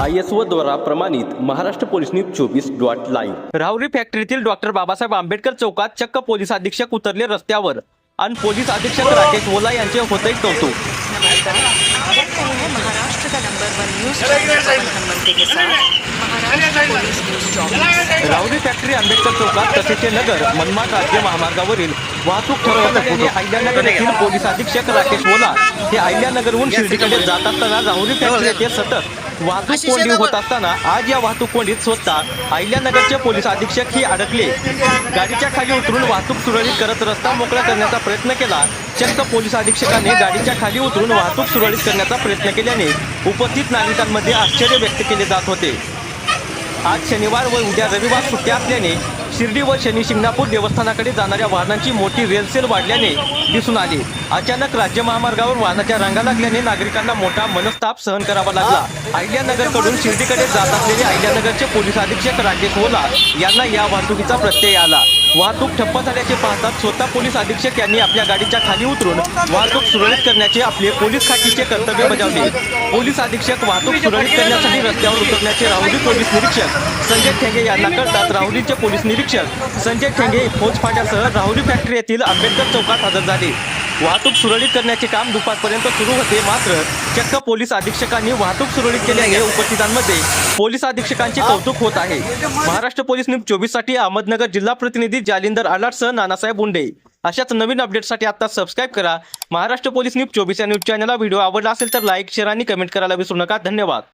I S O द्वारा प्रमाणित Maharashtra police news चोवीस डॉट लाईव्ह. राहुरी फॅक्टरीतील डॉक्टर बाबासाहेब आंबेडकर चौकात चक्क पोलीस अधीक्षक उतरले रस्त्यावर. आणि पोलीस अधीक्षक राकेश ओला यांचे होते कौतुक. महाराष्ट्र का नंबर वन न्यूज के साथ राहुरी फॅक्टरी आंबेडकर चौकात तसेचे नगर मनमाड राज्य महामार्गावरील वाहतूक अहिल्यानगर येथील पोलीस अधीक्षक राकेश ओला हे अहिल्यानगरहून शिर्डीकडे जात असताना राहुरी फॅक्टरी येथे सतत वाहतूक कोंडी होत असताना आज या वाहतूक कोंडीत स्वतः अहिल्यानगरचे पोलीस अधीक्षक ही अडकले. गाडीच्या खाली उतरून वाहतूक सुरळीत करत रस्ता मोकळा करण्याचा प्रयत्न केला. चक्क पोलीस अधीक्षकाने गाडीच्या खाली उतरून वाहतूक सुरळीत करण्याचा प्रयत्न केल्याने उपस्थित नागरिकांमध्ये आश्चर्य व्यक्त केले जात होते. आज शनिवार व उद्या रविवार सुट्ट्या असल्याने शिर्डी व शनी शिंगणापूर देवस्थानाकडे जाणाऱ्या वाहनांची मोठी रेलसेल वाढल्याने दिसून आली. अचानक राज्य महामार्गावर वाहनाच्या रांगा लागल्याने नागरिकांना मोठा मनस्ताप सहन करावा लागला. अहिल्यानगरकडून शिर्डीकडे जात असलेले अहिल्यानगरचे पोलीस अधीक्षक राजेश ओला यांना या वाहतुकीचा प्रत्यय आला. वाहतूक ठप्प झाल्याचे पाहतात स्वतः पोलीस अधीक्षक यांनी आपल्या गाडीच्या खाली उतरून वाहतूक सुरळीत करण्याचे आपले पोलीस खाकीचे कर्तव्य बजावले. पोलीस अधीक्षक वाहतूक सुरळीत करण्यासाठी रस्त्यावर उतरण्याचे राहुरी पोलीस निरीक्षक संजय ठेंगे यांना कळतात राहुरीचे पोलीस निरीक्षक संजय ठेंगे फौज फाट्यासह राहुरी फॅक्टरी येथील आंबेडकर चौकात हजर झाले. वाहतूक सुरळीत करण्याचे काम दुपारपर्यंत सुरू होते मात्र चक्क पोलीस अधीक्षकांनी वाहतूक सुरळीत केल्याने उपस्थितांमध्ये पोलीस अधीक्षकांचे कौतुक होत आहे. महाराष्ट्र पोलीस न्यूज चोवीससाठी अहमदनगर जिल्हा प्रतिनिधी जालिंदर आलाटसह नानासाहेब बुंडे. अशाच नवीन अपडेटसाठी आता सबस्क्राईब करा. महाराष्ट्र पोलीस न्यूज चोवीस या न्यूज चॅनलला व्हिडिओ आवडला असेल तर लाईक शेअर आणि कमेंट करायला विसरू नका. धन्यवाद.